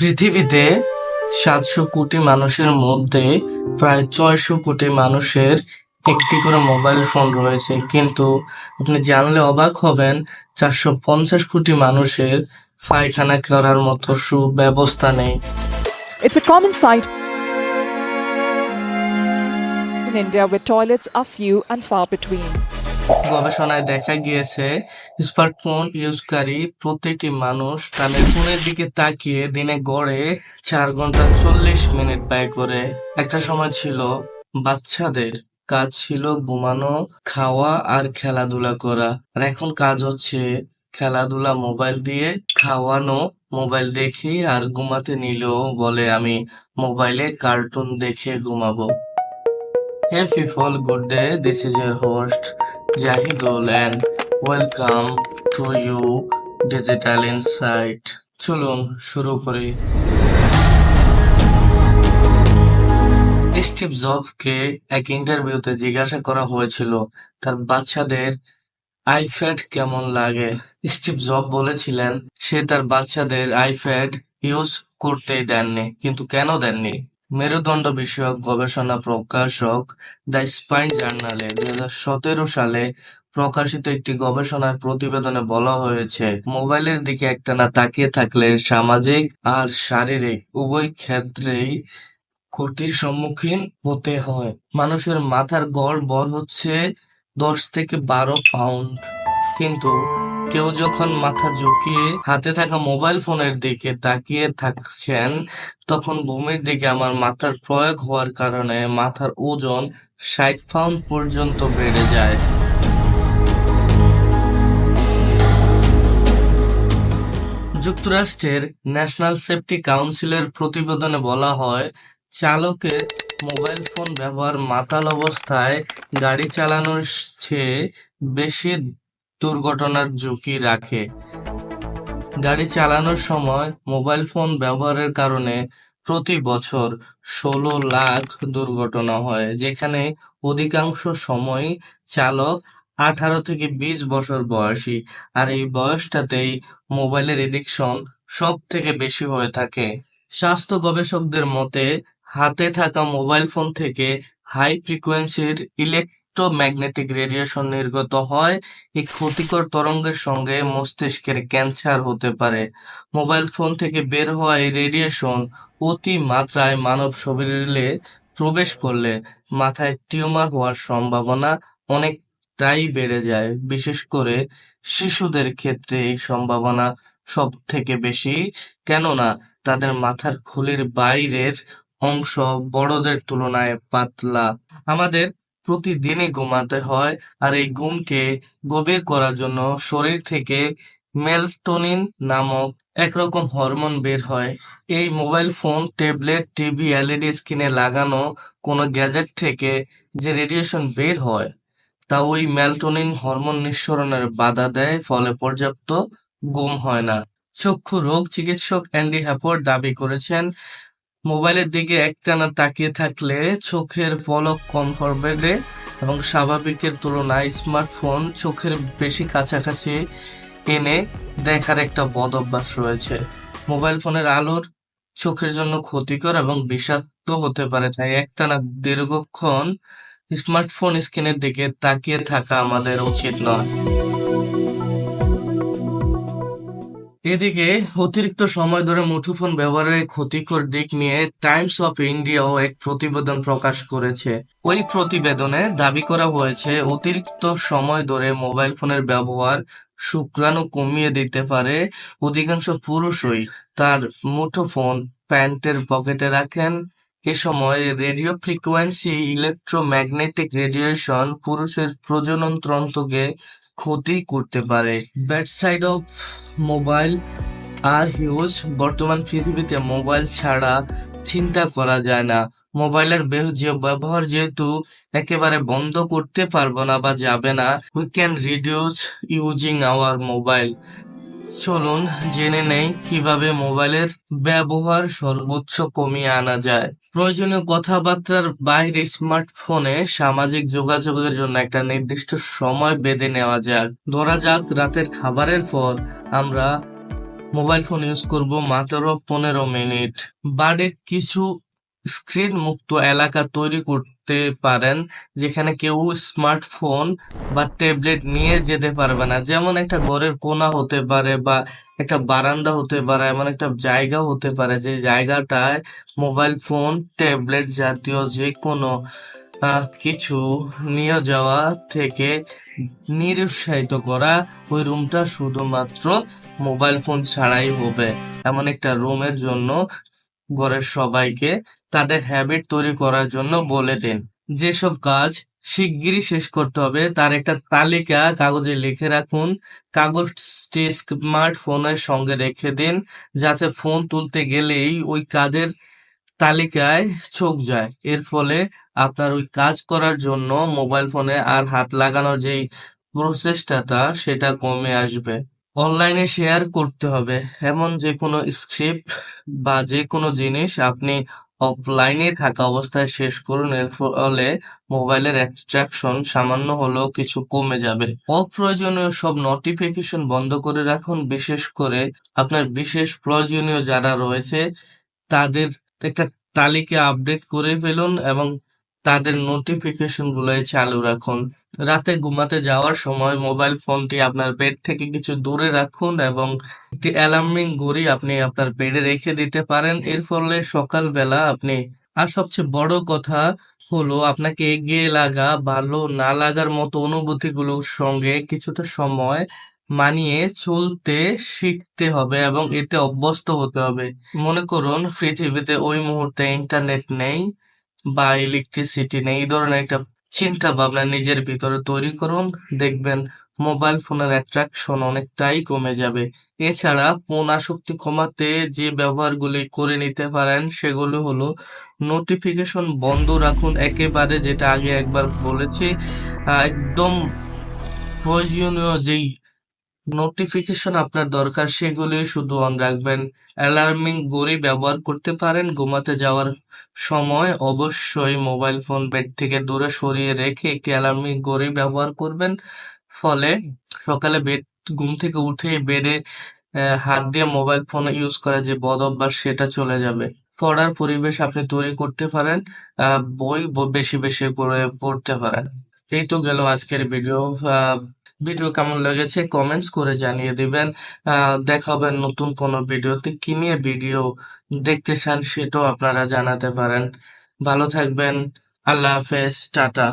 পৃথিবীতে সাতশো কোটি মানুষের মধ্যে প্রায় ছয়শো কোটি মানুষের একটি করে মোবাইল ফোন রয়েছে কিন্তু আপনি জানলে অবাক হবেন, চারশো পঞ্চাশ কোটি মানুষের পায়খানা করার মতো সুব্যবস্থা নেই It's a common sight in India where toilets are few and far between. গবেষণায় দেখা গিয়েছে স্মার্টফোন ইউজকারী প্রতিটি মানুষ তাদের ফোনের দিকে তাকিয়ে দিনে গড়ে চার ঘণ্টা চল্লিশ মিনিট ব্যয় করে। একটা সময় ছিল বাচ্চাদের কাজ ছিল ঘুমানো খাওয়া আর খেলাধুলা করা। আর এখন কাজ হচ্ছে খেলাধুলা মোবাইল দিয়ে খাওয়ানো মোবাইল দেখি আর ঘুমাতে নিলেও বলে আমি মোবাইলে কার্টুন দেখে ঘুমাবো। Hey people, good day. This is your host Jahidul and welcome to you Digital Insight. চলুন শুরু করি। স্টিভ জবকে এক ইন্টারভিউতে জিজ্ঞাসা করা হয়েছিল, তার বাচ্চাদের আইপ্যাড কেমন লাগে? স্টিভ জব বলেছিলেন, সে তার বাচ্চাদের আইপ্যাড ইউজ করতেই দেননি, কিন্তু কেন দেননি? মেরুদণ্ড বিষয়ক গবেষণা প্রকাশক দ্য স্পাইন জার্নালে দুই হাজার সতেরো সালে প্রকাশিত একটি গবেষণার প্রতিবেদনে বলা হয়েছে, মোবাইলের দিকে একটানা তাকিয়ে থাকলে সামাজিক আর শারীরিক উভয় ক্ষেত্রেই ক্ষতির সম্মুখীন হতে হয়। মানুষের মাথার গড় বর হচ্ছে দশ থেকে বারো পাউন্ড। কিন্তু কেউ যখন মাথা ঝুঁকিয়ে হাতে থাকা মোবাইল ফোনের দিকে তাকিয়ে থাকছেন, তখন ভূমির দিকে আমার মাথার প্রয়োগ হওয়ার কারণে মাথার ওজন ষাট পাউন্ড পর্যন্ত বেড়ে যায়। যুক্তরাষ্ট্রের ন্যাশনাল সেফটি কাউন্সিলের প্রতিবেদনে বলা হয়, চালকের মোবাইল ফোন ব্যবহার মাতাল অবস্থায় গাড়ি চালানোর চেয়ে বেশি দুর্ঘটনার ঝুঁকি রাখে। গাড়ি চালানোর সময় মোবাইল ফোন ব্যবহারের কারণে প্রতি বছর ষোলো লাখ দুর্ঘটনা হয়, যেখানে অধিকাংশ সময় চালক আঠারো থেকে বিশ বছর বয়সী, আর এই বয়সটাতেই মোবাইলের এডিকশন সব থেকে বেশি হয়ে থাকে। স্বাস্থ্য গবেষকদের মতে, হাতে থাকা মোবাইল ফোন থেকে হাই ফ্রিকোয়েন্সির ইলেকট্রোম্যাগনেটিক রেডিয়েশন নির্গত হয়। এই ক্ষতিকর তরঙ্গের সঙ্গে মস্তিষ্কের ক্যান্সার হতে পারে। মোবাইল ফোন থেকে বের হওয়া এই রেডিয়েশন অতি মাত্রায় মানব শরীরে প্রবেশ করলে মাথায় টিউমার হওয়ার সম্ভাবনা অনেকটাই বেড়ে যায়। বিশেষ করে শিশুদের ক্ষেত্রে এই সম্ভাবনা সব থেকে বেশি, কেননা তাদের মাথার খুলির বাইরের অংশ বড়দের তুলনায় পাতলা। আমাদের প্রতিদিনই ঘুমাতে হয় আর এই ঘুমকে গভীর করার জন্য শরীর থেকে মেলটোনিন নামক একরকম হরমোন বের হয়। এই mobile phone, tablet, TV, LED স্ক্রিনে লাগানো কোনো গ্যাজেট থেকে যে রেডিয়েশন বের হয়, তা ওই মেলটোনিন হরমোন নিঃসরণের বাধা দেয়, ফলে পর্যাপ্ত ঘুম হয় না। চক্ষু রোগ চিকিৎসক অ্যান্ডি হ্যাপোর্ড দাবি করেছেন মোবাইলের দিকে একটানা তাকিয়ে থাকলে চোখের পলক কম পড়বে এবং স্বাভাবিকের তুলনায় স্মার্টফোন চোখের বেশি কাছাকাছি এনে দেখার একটা বদ অভ্যাস রয়েছে। মোবাইল ফোনের আলোর চোখের জন্য ক্ষতিকর এবং বিষাক্ত হতে পারে, তাই একটানা দীর্ঘক্ষণ স্মার্টফোন স্ক্রিনের দিকে তাকিয়ে থাকা আমাদের উচিত নয়। এদিকে অতিরিক্ত সময় ধরে মুঠোফোন ব্যবহারের ক্ষতিকর দিক নিয়ে টাইমস অফ ইন্ডিয়াও এক প্রতিবেদন প্রকাশ করেছে। ওই প্রতিবেদনে দাবি করা হয়েছে, অতিরিক্ত সময় ধরে মোবাইল ফোনের ব্যবহার শুক্রাণু কমিয়ে দিতে পারে অধিকাংশ পুরুষই। তার মুঠোফোন প্যান্টের পকেটে রাখেন। এ সময় রেডিও ফ্রিকোয়েন্সি, ইলেকট্রোম্যাগনেটিক রেডিয়েশন, পুরুষের প্রজনন তন্ত্রকে ক্ষতি করতে পারে। ব্যাড সাইড অফ মোবাইল আর হিউজ বর্তমান পৃথিবীতে মোবাইল ছাড়া চিন্তা করা যায় না। মোবাইলের বেহ- ব্যবহার যেহেতু একেবারে বন্ধ করতে পারব না বা যাবে না we can reduce using our mobile চলুন জেনে নেই কীভাবে মোবাইলের ব্যবহার সর্বোচ্চ কমিয়ে আনা যায়। প্রয়োজনীয় কথাবার্তার বাইরে স্মার্টফোনে সামাজিক যোগাযোগের জন্য একটা নির্দিষ্ট সময় বেঁধে নেওয়া যাক। ধরা যাক রাতের খাবারের পর আমরা মোবাইল ফোন ইউজ করব মাত্র পনেরো মিনিট। বাড়ির কিছু স্ক্রিন মুক্ত এলাকা তৈরি করতে পারেন যেখানে কেউ স্মার্টফোন বা ট্যাবলেট নিয়ে যেতে পারবে না। যেমন একটা ঘরের কোণা হতে পারে বা একটা বারান্দা হতে পারে, এমন একটা জায়গা হতে পারে যে জায়গাটায় মোবাইল ফোন, ট্যাবলেট জাতীয় যে কোনো কিছু নিয়ে যাওয়া থেকে নিরুৎসাহিত করা ওই রুমটা শুধুমাত্র মোবাইল ফোন ছাড়াই হবে। এমন একটা রুমের জন্য ঘরের সবাইকে তাদের হ্যাবিট তৈরি করার জন্য বলে দিন। যেসব কাজ শিগগিরই শেষ করতে হবে, তার একটা তালিকা কাগজে লিখে রাখুন। কাগজটি স্মার্টফোনের সঙ্গে রেখে দিন, যাতে ফোন তুলতে গেলেই ওই কাজের তালিকায় চোখ যায়। এর ফলে আপনার ওই কাজ করার জন্য মোবাইল ফোনে আর হাত লাগানোর যেই প্রচেষ্টাটা সেটা কমে আসবে। অনলাইনে শেয়ার করতে হবে। এমন যে কোনো স্ক্রিপ্ট বা যে কোনো জিনিস আপনি অফলাইনে থাকা অবস্থায় শেষ করুন, এর ফলে মোবাইলের অ্যাট্রাকশন সামান্য হলেও কিছু কমে যাবে। অপ্রয়োজনীয় সব নোটিফিকেশন বন্ধ করে রাখুন, বিশেষ করে আপনার বিশেষ প্রয়োজনীয় যারা রয়েছে, তাদের একটা তালিকা আপডেট করে ফেলুন এবং তাদের নোটিফিকেশন গুলোই চালু রাখুন। রাতে ঘুমাতে যাওয়ার সময় মোবাইল ফোনটি আপনার বেড থেকে কিছু দূরে রাখুন এবং একটি অ্যালার্মিং ঘড়ি আপনি আপনার বেডে রেখে দিতে পারেন। এর ফলে সকালবেলা আপনি, আর সবচেয়ে বড় কথা হলো আপনাকে এগিয়ে লাগা, ভালো না লাগার মতো অনুভূতিগুলোর সঙ্গে কিছুটা সময় মানিয়ে চলতে শিখতে হবে এবং এতে অভ্যস্ত হতে হবে। মনে করুন, পৃথিবীতে ওই মুহূর্তে ইন্টারনেট নেই বা ইলেকট্রিসিটি নেই, এই ধরনের একটা চিন্তা ভাবনা নিজের ভিতরে তৈরি করুন, দেখবেন মোবাইল ফোনের অ্যাট্রাকশন অনেকটাই কমে যাবে। এছাড়া ফোন আসক্তি কমাতে যে ব্যবহারগুলি করে নিতে পারেন, সেগুলো হলো নোটিফিকেশন বন্ধ রাখুন একেবারে, যেটা আগে একবার বলেছি একদম প্রয়োজনীয় যেই নোটিফিকেশন আপনার দরকার, সেগুলি শুধু অন রাখবেন। অ্যালার্মিং ঘড়ি ব্যবহার করতে পারেন, ঘুমাতে যাওয়ার সময় অবশ্যই মোবাইল ফোন বেড থেকে দূরে সরিয়ে রেখে একটি অ্যালার্মিং ঘড়ি ব্যবহার করবেন। ফলে সকালে বেড ঘুম থেকে উঠে বেডে হাত দিয়ে মোবাইল ফোন ইউজ করা যে বদ অভ্যাস, সেটা চলে যাবে। পড়ার পরিবেশ আপনি তৈরি করতে পারেন বই বেশি বেশি করে পড়তে পারেন। এই তো গেল আজকের ভিডিও ভিডিও কেমন লেগেছে কমেন্টস করে জানিয়ে দিবেন। দেখা হবে নতুন কোনো ভিডিওতে। কি নিয়ে ভিডিও দেখতে চান সেটাও আপনারা জানাতে পারেন। ভালো থাকবেন। আল্লাহ হাফেজ। টাটা।